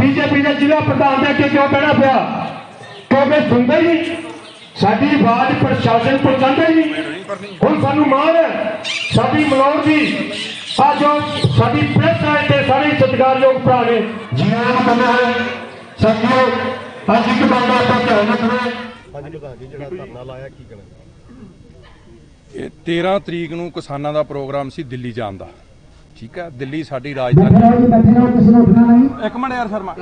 BJP ਦੇ ਜ਼ਿਲ੍ਹਾ ਪ੍ਰਧਾਨ ਦੇ ਅੱਗੇ ਕਿਉਂ ਬਹਿਣਾ ਪਿਆ? ਕਿਉਂਕਿ ਸੁਣਦਾ ਹੀ ਨਹੀਂ। ਸਾਡੀ ਆਵਾਜ਼ ਪ੍ਰਸ਼ਾਸਨ ਪਹੁੰਚਾਉਂਦਾ ਹੀ ਨਹੀਂ। ਹੁਣ ਸਾਨੂੰ ਮਾਣ ਹੈ। ਸਾਡੀ ਮਲੌਰ ਦੀ ਆ ਜੋ ਸਾਡੀ ਪ੍ਰੈਸ ਹੈ ਤੇ ਸਾਰੇ ਸਤਿਕਾਰਯੋਗ ਭਰਾ ਨੇ। ਜੀਆਂ ਨੂੰ ਕਹਿੰਦਾ ਹੈ ਸਾਥੀਓ ਅੱਜ ਇੱਕ ਬੰਦਾ ਆਪਾਂ ਧਿਆਨ ਰੱਖਣਾ ਹਾਂਜੀ ਪ੍ਰਧਾਨ ਜੀ ਜਿਹੜਾ ਧਰਨਾ ਲਾਇਆ ਕੀ ਕਹਿਣਾ? ਇਹ 13 ਤਰੀਕ ਨੂੰ ਕਿਸਾਨਾਂ ਦਾ ਪ੍ਰੋਗਰਾਮ ਸੀ ਦਿੱਲੀ ਜਾਣ ਦਾ। ਠੀਕ ਹੈ ਦਿੱਲੀ ਸਾਡੀ ਰਾਜਧਾਨੀ। ਇੱਕ ਮਿੰਟ ਯਾਰ ਸ਼ਰਮਾ।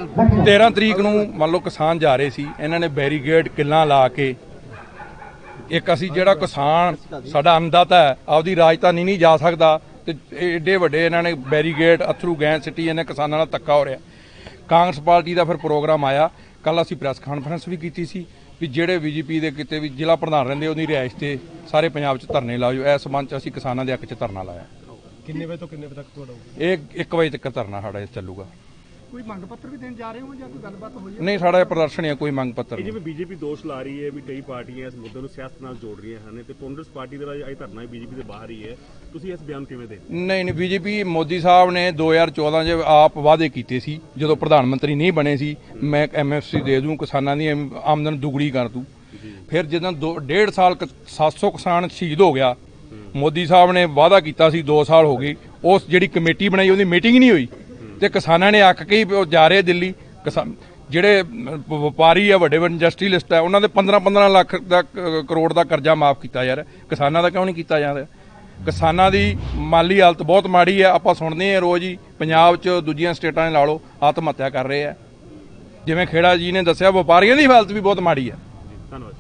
13 ਤਰੀਕ ਨੂੰ ਮੰਨ ਲਓ ਕਿਸਾਨ ਜਾ ਰਹੇ ਸੀ ਇਹਨਾਂ ਨੇ ਬੈਰੀਗੇਡ ਕਿੱਲਾਂ ਲਾ ਕੇ ਇੱਕ ਅਸੀਂ ਜਿਹੜਾ ਕਿਸਾਨ ਸਾਡਾ ਅੰਨਦਾਤਾ ਹੈ ਆਪਦੀ ਰਾਜਧਾਨੀ ਨਹੀਂ ਜਾ ਸਕਦਾ ਤੇ ਏਡੇ ਵੱਡੇ ਇਹਨਾਂ ਨੇ ਬੈਰੀਗੇਡ ਅਥਰੂ ਗੈਸ ਸਿੱਟੀ ਇਹਨੇ ਕਿਸਾਨਾਂ ਨਾਲ ਧੱਕਾ ਹੋ ਰਿਹਾ। ਕਾਂਗਰਸ ਪਾਰਟੀ ਦਾ ਫਿਰ ਪ੍ਰੋਗਰਾਮ ਆਇਆ ਕੱਲ ਅਸੀਂ ਪ੍ਰੈਸ ਕਾਨਫਰੰਸ ਵੀ ਕੀਤੀ ਸੀ ਵੀ ਜਿਹੜੇ ਬੀਜੇਪੀ ਦੇ ਕਿਤੇ ਵੀ ਜ਼ਿਲ੍ਹਾ ਪ੍ਰਧਾਨ ਰਹਿੰਦੇ ਉਹਦੀ ਰਿਹਾਇਸ਼ ਤੇ ਸਾਰੇ ਪੰਜਾਬ 'ਚ ਧਰਨੇ ਲਾਓ ਇਸ ਸੰਬੰਧ 'ਚ ਅਸੀਂ ਕਿਸਾਨਾਂ ਦੇ ਹੱਕ 'ਚ ਧਰਨਾ ਲਾਇਆ। ਕਿੰਨੇ ਵਜੇ ਤੋਂ ਕਿੰਨੇ ਵਜੇ ਤੱਕ ਤੁਹਾਡਾ ਹੋਊਗਾ? ਇਹ 1 ਵਜੇ ਤੱਕ ਧਰਨਾ ਸਾਡਾ ਇਹ ਚੱਲੂਗਾ। ਕੋਈ ਮੰਗ ਪੱਤਰ ਵੀ ਦੇਣ ਜਾ ਰਹੇ ਹੋ ਜਾਂ ਕੋਈ ਗੱਲਬਾਤ ਹੋਈ ਹੈ? ਨਹੀਂ ਸਾਡਾ ਇਹ ਪ੍ਰਦਰਸ਼ਨ ਹੈ ਕੋਈ ਮੰਗ ਪੱਤਰ ਇਹ ਨਹੀਂ। ਜਿਵੇਂ ਬੀਜੇਪੀ ਦੋਸ਼ ਲਾ ਰਹੀ ਹੈ ਵੀ ਕਈ ਪਾਰਟੀਆਂ ਇਸ ਮੁੱਦੇ ਨੂੰ ਸਿਆਸਤ ਨਾਲ ਜੋੜ ਰਹੀਆਂ ਹਨ ਤੇ ਕਾਂਗਰਸ ਪਾਰਟੀ ਦੇ ਅੱਜ ਧਰਨਾ ਬੀਜੇਪੀ ਦੇ ਬਾਹਰ ਹੀ ਹੈ। ਤੁਸੀਂ ਇਸ ਬਿਆਨ ਕਿਵੇਂ ਦੇ ਨਹੀਂ ਨਹੀਂ ਬੀਜੇਪੀ ਮੋਦੀ ਸਾਹਿਬ ਨੇ 2014 'ਚ ਆਪ ਵਾਅਦੇ ਕੀਤੇ ਸੀ ਜਦੋਂ ਪ੍ਰਧਾਨ ਮੰਤਰੀ ਨਹੀਂ ਬਣੇ ਸੀ ਮੈਂ ਐਮਐਫਸੀ ਦੇ ਦੂੰ ਕਿਸਾਨਾਂ ਦੀ ਆਮ- ਆਮਦਨ ਦੁੱਗਣੀ ਕਰ ਦੂੰ। ਫਿਰ ਜਦੋਂ ਦੋ ਡੇਢ ਸਾਲ ਕ- 700 ਕਿਸਾਨ ਸ਼ਹੀਦ ਹੋ ਗਿਆ ਮੋਦੀ ਸਾਹਿਬ ਨੇ ਵਾਅਦਾ ਕੀਤਾ ਸੀ 2 ਸਾਲ ਹੋ ਗਏ। ਉਸ ਜਿਹੜੀ ਕਮੇਟੀ ਬਣਾਈ, ਉਹਦੀ ਮੀਟਿੰਗ ਨਹੀਂ ਹੋਈ। ਤੇ ਕਿਸਾਨਾਂ ਨੇ ਅੱਕ ਕੇ ਉਹ ਜਾ ਰਹੇ ਦਿੱਲੀ। ਕਿਸਾ- ਜਿਹੜੇ ਵਪਾਰੀ ਆ, ਵੱਡੇ ਵੱਡੇ ਇੰਡਸਟਰੀਲਿਸਟ ਆ, ਉਹਨਾਂ ਦੇ 15 15 ਲੱਖ ਦਾ ਕਰੋੜ ਦਾ ਕਰਜ਼ਾ ਮਾਫ ਕੀਤਾ ਯਾਰ। ਕਿਸਾਨਾਂ ਦਾ ਕਿਉਂ ਨਹੀਂ ਕੀਤਾ ਜਾ ਰਿਹਾ ਕਿਸਾਨਾਂ ਦੀ ਮਾਲੀ ਹਾਲਤ ਬਹੁਤ ਮਾੜੀ ਹੈ ਆਪਾਂ ਸੁਣਦੇ ਹਾਂ ਰੋਜ਼ ਹੀ, ਪੰਜਾਬ 'ਚ ਦੂਜੀਆਂ ਸਟੇਟਾਂ 'ਚ ਲਾ ਲਓ ਆਤਮ ਹੱਤਿਆ ਕਰ ਰਹੇ ਆ। ਜਿਵੇਂ ਖੇੜਾ ਜੀ ਨੇ ਦੱਸਿਆ, ਵਪਾਰੀਆਂ ਦੀ ਹਾਲਤ ਵੀ ਬਹੁਤ ਮਾੜੀ ਹੈ ਧੰਨਵਾਦ